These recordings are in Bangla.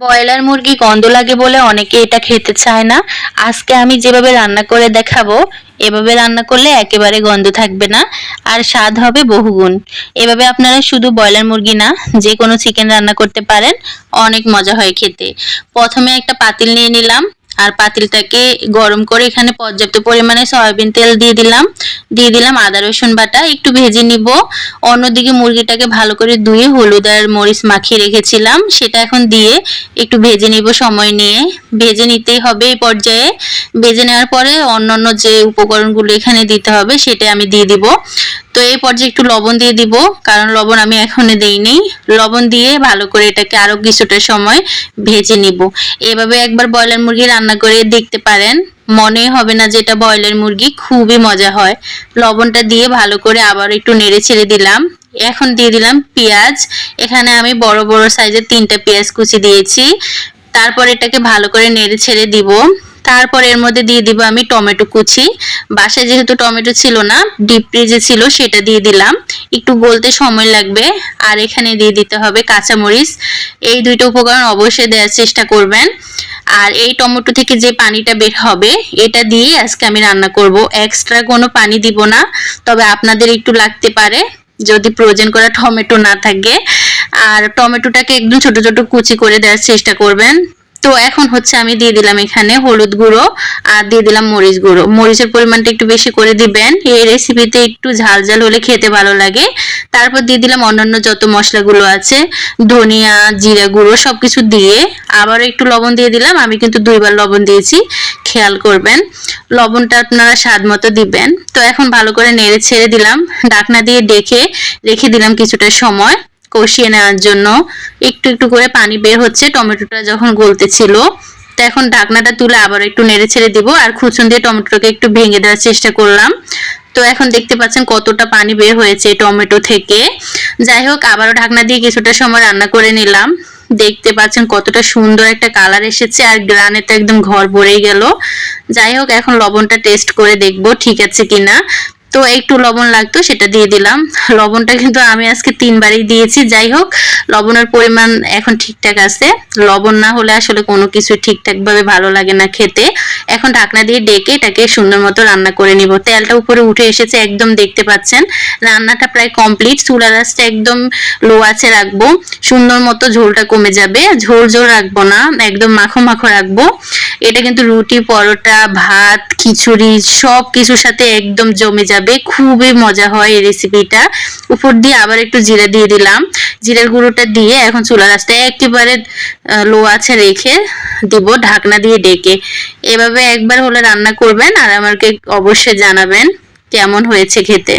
ব্রয়লার মুরগি গন্ধ লাগে বলে অনেকে এটা খেতে চায় না। আজকে আমি যেভাবে রান্না করে দেখাবো, এভাবে রান্না করলে একেবারে গন্ধ থাকবে না। আর স্বাদ হবে বহুগুণ। এভাবে আপনারা শুধু ব্রয়লার মুরগি না, যে কোনো চিকেন রান্না করতে পারেন, অনেক মজা হয় খেতে। প্রথমে একটা পাতিল নিয়ে নিলাম। আর পাতিলটাকে গরম করে এখানে পর্যাপ্ত পরিমাণে সয়াবিন তেল দিয়ে দিলাম। দিয়ে দিলাম আদা, রসুন বাটা, একটু ভেজে নিব। অন্যদিকে মুরগিটাকে ভালো করে ধুয়ে হলুদ আর মরিচ মাখিয়ে রেখেছিলাম। সেটা এখন দিয়ে একটু ভেজে নিব সময় নিয়ে। ভেজে নিতেই হবে এই পর্যায়ে। ভেজে নেওয়ার পরে অন্যান্য যে উপকরণগুলো এখানে দিতে হবে সেটা আমি দিয়ে দিব। তো এই পর্যায়ে একটু লবণ দিয়ে দিব, কারণ লবণ আমি এখনও দেইনি। লবণ দিয়ে ভালো করে এটাকে আরও কিছুটা সময় ভেজে নিব। এভাবে একবার ব্রয়লার মুরগি রান্না করে দেখতে পারেন। মনে হবে না যে এটা ব্রয়লার মুরগি, খুবই মজা হয়। লবণটা দিয়ে ভালো করে আবার একটু নেড়ে ছেড়ে দিলাম। এখন দিয়ে দিলাম পেঁয়াজ। এখানে আমি বড় বড় সাইজের তিনটা পেঁয়াজ কুচি দিয়েছি। তারপর এটাকে ভালো করে নেড়ে ছেড়ে দিব। তারপর এর মধ্যে দিয়ে দিব আমি টমেটো কুচি। বাসায় যেহেতু টমেটো ছিল না ডিপ ফ্রিজে ছিল, সেটা দিয়ে দিলাম। একটু গলতে সময় লাগবে, আর এখানে দিয়ে দিতে হবে কাঁচামরিচ। এই দুইটা উপকরণ অবশ্যই দেওয়ার চেষ্টা করবেন। আর এই টমেটো থেকে যে পানিটা বের হবে, এটা দিয়ে আজকে আমি রান্না করব। এক্সট্রা কোনো পানি দিব না, তবে আপনাদের একটু লাগতে পারে, যদি প্রয়োজন করা টমেটো না থাকে। আর টমেটোটাকে একদম ছোট ছোট কুচি করে দেওয়ার চেষ্টা করবেন। তো এখন হচ্ছে আমি দিয়ে দিলাম এখানে হলুদ গুঁড়ো আর দিয়ে দিলাম মরিচ গুঁড়ো। মরিচের পরিমাণটা একটু বেশি করে দিবেন। এই রেসিপিতে একটু ঝাল ঝাল হলে খেতে ভালো লাগে। তারপর দিয়ে দিলাম অন্যান্য যত মশলাগুলো আছে, ধনিয়া, জিরা গুঁড়ো সবকিছু দিয়ে আবার একটু লবণ দিয়ে দিলাম। আমি কিন্তু দুইবার লবণ দিয়েছি, খেয়াল করবেন। লবণটা আপনারা স্বাদ মতো দিবেন। তো এখন ভালো করে নেড়ে ছেড়ে দিলাম। ডাকনা দিয়ে ডেকে রেখে দিলাম কিছুটা সময়। কষিয়ে নেওয়ার জন্য একটু একটু করে পানি বের হচ্ছে, টমেটোটা যখন গলতে ছিল তো এখন ঢাকনাটা তুলে আবার একটু নেড়ে ছেড়ে দিব আর খুচুন দিয়ে টমেটোটাকে একটু ভেঙে দেওয়ার চেষ্টা করলাম। তো এখন দেখতে পাচ্ছেন কতটা পানি বের হয়েছে টমেটো থেকে। যাই হোক, আবারও ঢাকনা দিয়ে কিছুটা সময় রান্না করে নিলাম। দেখতে পাচ্ছেন কতটা সুন্দর একটা কালার এসেছে আর গ্রানে তো একদম ঘর ভরেই গেল। যাই হোক, এখন লবণটা টেস্ট করে দেখব ঠিক আছে কিনা। তো একটু লবণ লাগতো, সেটা দিয়ে দিলাম। লবণটা কিন্তু আমি আজকে তিনবারই দিয়েছি, যাই হোক, লবণের পরিমাণ এখন ঠিকঠাক আছে। লবণ না হলে আসলে কোনো কিছু ঠিকঠাক ভাবে ভালো লাগে না খেতে। এখন ঢাকনা দিয়ে ডেকে এটাকে সুন্দর মতো রান্না করে নিব। তেলটা উপরে উঠে এসেছে, একদম দেখতে পাচ্ছেন। রান্নাটা প্রায় কমপ্লিট চুলা রাসটা একদম লো আছে রাখব। সুন্দর মতো ঝোলটা কমে যাবে। ঝোল ঝোল রাখব না, একদম মাখো মাখো রাখব। এটা কিন্তু রুটি, পরোটা, ভাত, খিচুড়ি সব কিছুর সাথে একদম জমে যাবে। খুবই মজা হয় এই রেসিপিটা উপর দিয়ে আবার একটু জিরা দিয়ে দিলাম। জিরার গুঁড়োটা দিয়ে এখন চুলা রাসটা একেবারে লো আছে রেখে দিব ঢাকনা দিয়ে ডেকে। এভাবে একবার হলে রান্না করবেন আর আমাকে অবশ্যই জানাবেন কেমন হয়েছে খেতে।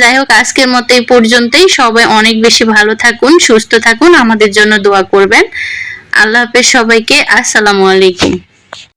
যাই হোক, আজকের মতো এই পর্যন্তই। সবাই অনেক বেশি ভালো থাকুন, সুস্থ থাকুন। আমাদের জন্য দোয়া করবেন। আল্লাহ হাফেজ সবাইকে। আসসালামু আলাইকুম।